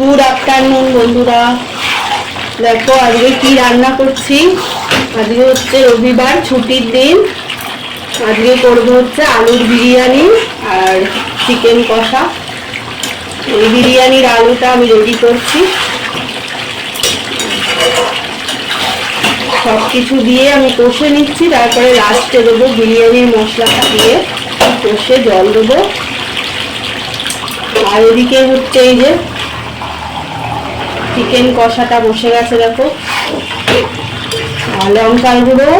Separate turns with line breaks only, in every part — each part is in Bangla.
গুড আফটারনুন বন্ধুরা। দেখো আজকে কি রান্না করছি? আজকে হচ্ছে রবিবার, ছুটির দিন। আজকে করব হচ্ছে আলুর বিরিয়ানি আর চিকেন কষা। এই বিরিয়ানির আলুটা আমি রেডি করছি। সব কিছু দিয়ে আমি কষে নিচ্ছি, তারপরে লাস্টে দেবো বিরিয়ানির মশলাটা দিয়ে কষে জল দেবো। আর এদিকে হচ্ছে এই যে চিকেন কষাটা বসে গেছে, দেখো। লঙ্কার গুঁড়ো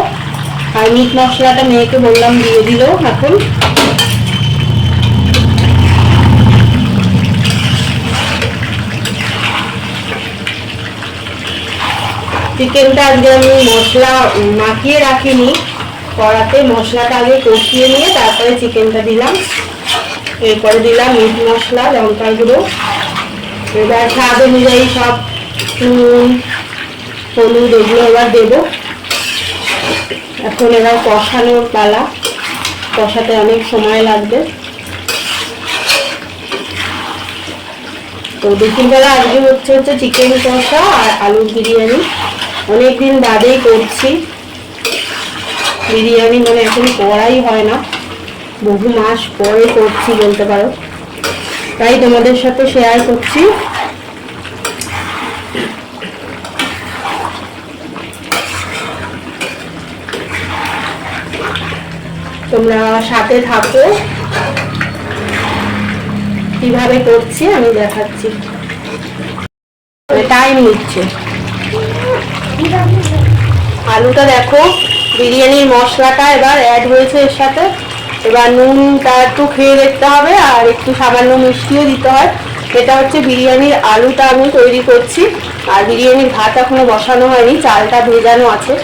আর মিট মশলাটা মেয়েকে বললাম দিয়ে দিল এখন। চিকেনটা আজকে আমি মশলা মাখিয়ে রাখিনি, কড়াতে মশলাটা আগে কষিয়ে নিয়ে তারপরে চিকেনটা দিলাম। এরপরে দিলাম মিট মশলা, লঙ্কার গুঁড়ো। এবার স্বাদ অনুযায়ী সব নুন, হলুদ এগুলো এবার দেবো। এখন এবার কষানোর পালা। কষাতে অনেক সময় লাগবে। তো দুপুরবেলা আজকে হচ্ছে হচ্ছে চিকেন কষা আর আলুর বিরিয়ানি। অনেকদিন বাদেই করছি। বিরিয়ানি মানে এখন করাই হয় না। বহু মাস পরে করছি বলতে পারো। তাই তোমাদের সাথে শেয়ার করছি। তোমরা সাথে থাকো। কীভাবে করছি আমি দেখাচ্ছি। টাইম নিচ্ছে। আলুটা দেখো, বিরিয়ানির মশলাটা এবার অ্যাড হয়েছে এর সাথে। এবার নুনটা একটু খেয়ে দেখতে হবে, আর একটু সামান্য মিষ্টিও দিতে হয়। এটা হচ্ছে বিরিয়ানির আলুটা আমি তৈরি করছি, আর বিরিয়ানির ভাত এখনও বসানো হয়নি, চালটা ভেজানো আছে।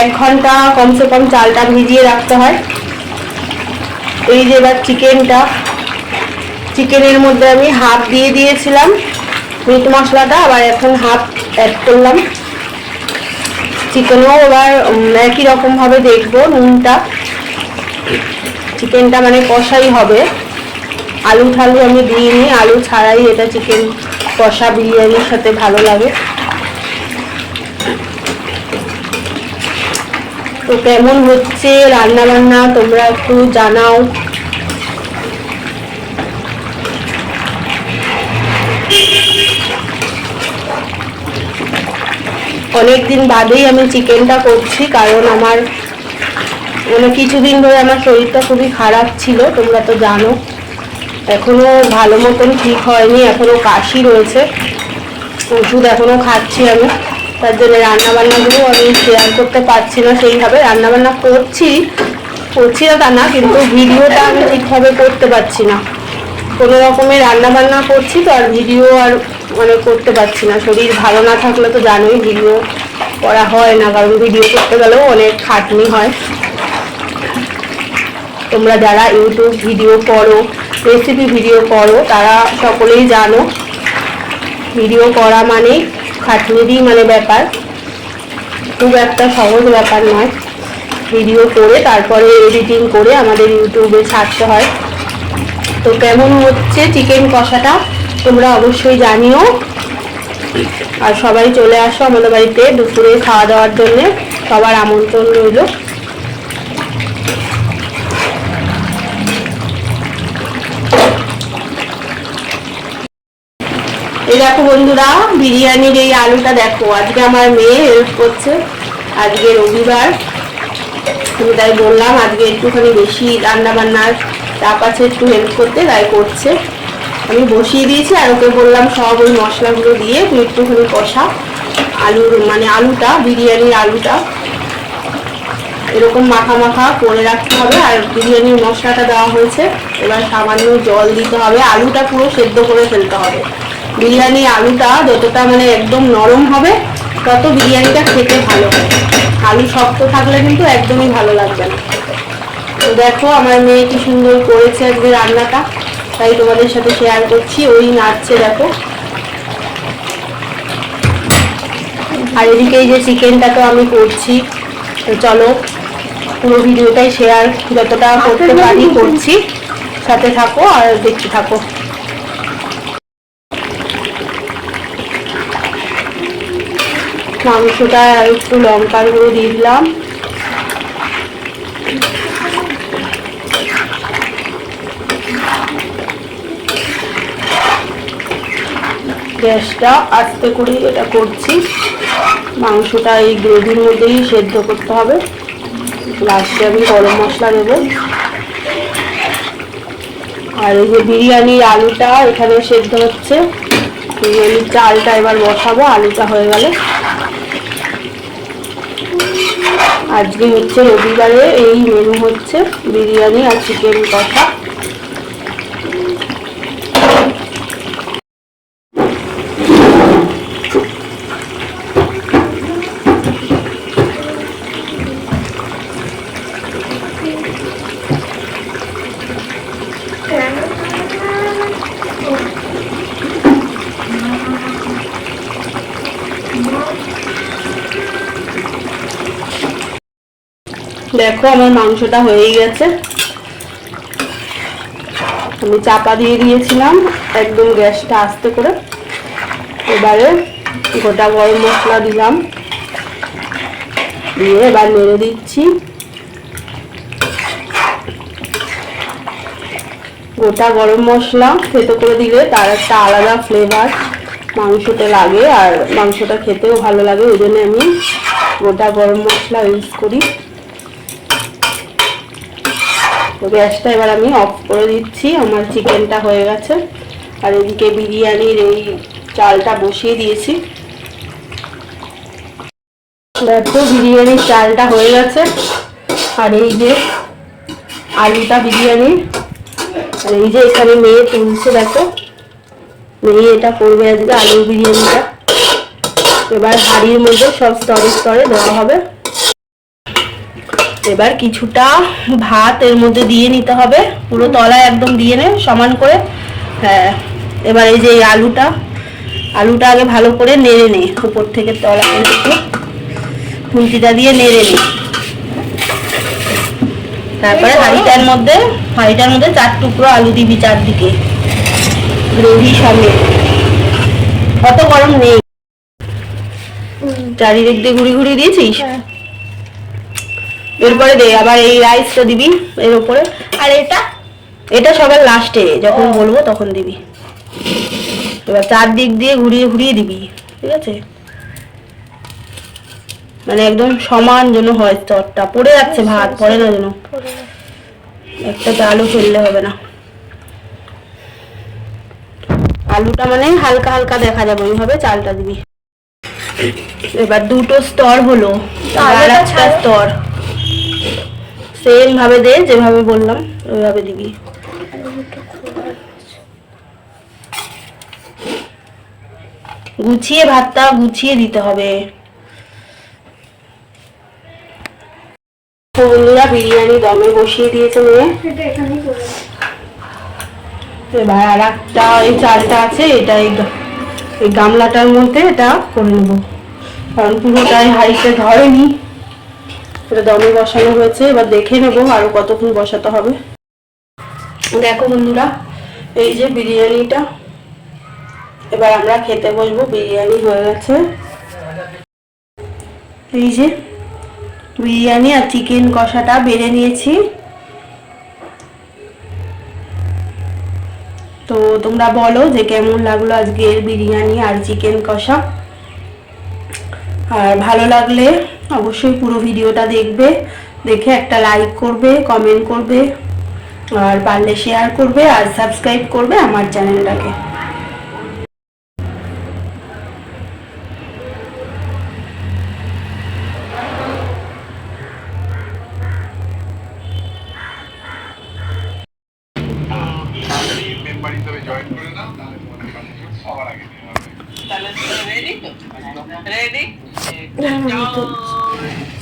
এক ঘণ্টা কমসে কম চালটা ভিজিয়ে রাখতে হয়। এই যে এবার চিকেনটা, চিকেনের মধ্যে আমি হাফ দিয়ে দিয়েছিলাম, মিট মশলাটা, আবার এখন হাফ অ্যাড করলাম। চিকেনও এবার একই রকমভাবে দেখব নুনটা। চিকেনটা মানে কষাই হবে। আলু ঠালু আমি দিইনি আলু ছাড়াই এটা চিকেন কষা বিরিয়ানির সাথে ভালো লাগে। তো কেমন হচ্ছে রান্না বান্না তোমরা একটু জানাও। অনেকদিন বাদেই আমি চিকেনটা করছি, কারণ আমার মানে কিছুদিন ধরে আমার শরীরটা খুবই খারাপ ছিল, তোমরা তো জানো। এখনও ভালো মতন ঠিক হয়নি, এখনও কাশি রয়েছে। ওষুধ এখনও খাচ্ছি আমি। তার জন্য রান্না বান্নাগুলো আমি শেয়ার করতে পারছি না সেইভাবে। রান্নাবান্না করছি করছি না তা না, কিন্তু ভিডিওটা আমি ঠিকভাবে করতে পারছি না। কোনো রকমের রান্না বান্না করছি তো আর ভিডিও আর মানে করতে পারছি না। শরীর ভালো না থাকলে তো জানোই, ভিডিও করা হয় না। কারণ ভিডিও করতে গেলেও অনেক খাটনি হয়। তোমরা যারা ইউটিউব ভিডিও করো রেসিপি ভিডিও করো, তারা সকলেই জানো, ভিডিও করা মানে খাটনিরই মানে ব্যাপার। খুব একটা সহজ ব্যাপার নয়। ভিডিও করে, তারপরে এডিটিং করে আমাদের ইউটিউবে ছাড়তে হয়। তো কেমন হচ্ছে চিকেন কষাটা, তোমরা অবশ্যই জানিও। আর সবাই চলে আসো আমাদের বাড়িতে দুপুরে খাওয়া দাওয়ার জন্য। সবার আমন্ত্রণ রইল। দেখো বন্ধুরা, বিরিয়ানির এই আলুটা দেখো। আজকে আমার মেয়ে হেল্প করছে, আজকে রবিবার। আমি তাই বললাম, আজকে একটুখানি বেশি রান্না বান্নার চাপ আছে, একটু হেল্প করতে, তাই করছে। আমি বসিয়ে দিয়েছি, আর ওকে বললাম, সব ওই মশলাগুলো দিয়ে তুই একটুখানি কষা আলুর মানে আলুটা, বিরিয়ানির আলুটা। এরকম মাখা মাখা করে রাখতে হবে, আর বিরিয়ানির মশলাটা দেওয়া হয়েছে। এবার সামান্য জল দিতে হবে, আলুটা পুরো সেদ্ধ করে ফেলতে হবে। বিরিয়ানি, আলুটা যতটা মানে একদম নরম হবে, তত বিরিয়ানিটা খেতে ভালো হয় আলু শক্ত থাকলে কিন্তু একদমই ভালো লাগবে না। তো দেখো, আমার মেয়ে কি সুন্দর করেছে আজকে রান্নাটা। তাই তোমাদের সাথে শেয়ার করছি, ওই নাচছে দেখো। আর এদিকে এই যে চিকেনটা তো আমি করছি। তো চলো, পুরো ভিডিওটাই শেয়ার যতটা করতে পারি করছি। সাথে থাকো আর দেখতে থাকো। মাংসটা আর একটু লঙ্কার গুঁড়ো দিয়ে দিলাম। গ্যাসটা আস্তে করে এটা করছি। মাংসটা এই গ্রেভির মধ্যেই সেদ্ধ করতে হবে। লাস্টে আমি গরম মশলা দেবো। আর এই যে বিরিয়ানির আলুটা এখানে সেদ্ধ হচ্ছে। বিরিয়ানির চালটা এবার বসাবো, আলুটা হয়ে গেলে। আজকে হচ্ছে রবিবারে এই মেনু হচ্ছে বিরিয়ানি আর চিকেন কষা। দেখো আমার মাংসটা হয়েই গেছে। আমি চাপা দিয়ে দিয়েছিলাম, একদম গ্যাসটা আস্তে করে। এবারে গোটা গরম মশলা দিলাম। দিয়ে এবার নেড়ে দিচ্ছি। গোটা গরম মশলা থেতো করে দিলে তার একটা আলাদা ফ্লেভার মাংসতে লাগে, আর মাংসটা খেতেও ভালো লাগে। ওই জন্য আমি গোটা গরম মশলা ইউজ করি। তো গ্যাসটা এবার আমি অফ করে দিচ্ছি। আমার চিকেনটা হয়ে গেছে। আর এদিকে বিরিয়ানির এই চালটা বসিয়ে দিয়েছি। দেখো, বিরিয়ানির চালটা হয়ে গেছে। আর এই যে আলুটা বিরিয়ানির আর এই যে এখানে মেয়ে তুলছে, দেখো। মেয়ে এটা করবে আজকে আলু বিরিয়ানিটা। এবার হাঁড়ির মধ্যে সব স্তরে স্তরে দেওয়া হবে। এবার কিছুটা ভাত এর মধ্যে দিয়ে নিতে হবে। পুরো তলায় একদম দিয়ে নে সমান করে। হ্যাঁ এবার এই যে এই আলুটা আলুটা আগে ভালো করে নেড়ে নে উপর থেকে তলা একটু খুন্তিটা দিয়ে নেড়ে নে তারপরে হাঁড়িটার মধ্যে হাঁড়িটার মধ্যে চার টুকরো আলু দিবি চারদিকে গ্রেভি সামনে অত গরম নেই। চারিদিক দিয়ে ঘুরি ঘুরি দিয়েছিস? এরপরে দে আবার এই রাইসটা দিবি এর উপরে। আর এটা এটা সবার লাস্টে যখন বলব তখন দিবি। এবার চারদিক দিয়ে ঘুরিয়ে ঘুরিয়ে দিবি ঠিক আছে? মানে একদম সমান যেন হয় স্তরটা। পড়ে যাচ্ছে ভাত পড়ে না যেন। একটা আলু ফেললে হবে না। আলুটা মানে হালকা হালকা দেখা যাবে ওইভাবে চালটা দিবি। এবার দুটো স্তর হলো। আর একটা স্তর। সেম ভাবে দে, যেভাবে বললাম, ওইভাবে দিবি। গুছিয়ে ভাতটা গুছিয়ে দিতে হবে। বন্ধুরা, বিরিয়ানি দমে বসিয়ে দিয়েছে মেয়ে। এবার আর একটা এই চালটা আছে, এটা এই গামলাটার মধ্যে এটা করে নেব। কারণ পুরোটাই হাইতে ধরেনি। এটা দমে বসানো হয়েছে, এবার দেখে নেব আরও কতক্ষণ বসাতে হবে। দেখো বন্ধুরা, এই যে বিরিয়ানিটা, এবার আমরা খেতে বসবো, বিরিয়ানি হয়ে গেছে। এই যে বিরিয়ানি আর চিকেন কষাটা বেড়ে নিয়েছি। তো তোমরা বলো যে কেমন লাগল আজকের বিরিয়ানি আর চিকেন কষা। আর ভালো লাগলে অবশ্যই পুরো ভিডিওটা দেখবে, দেখে একটা লাইক করবে কমেন্ট করবে, আর পারলে শেয়ার করবে আর সাবস্ক্রাইব করবে আমার চ্যানেলটাকে
রেডি তো রেডি
হ্যাঁ,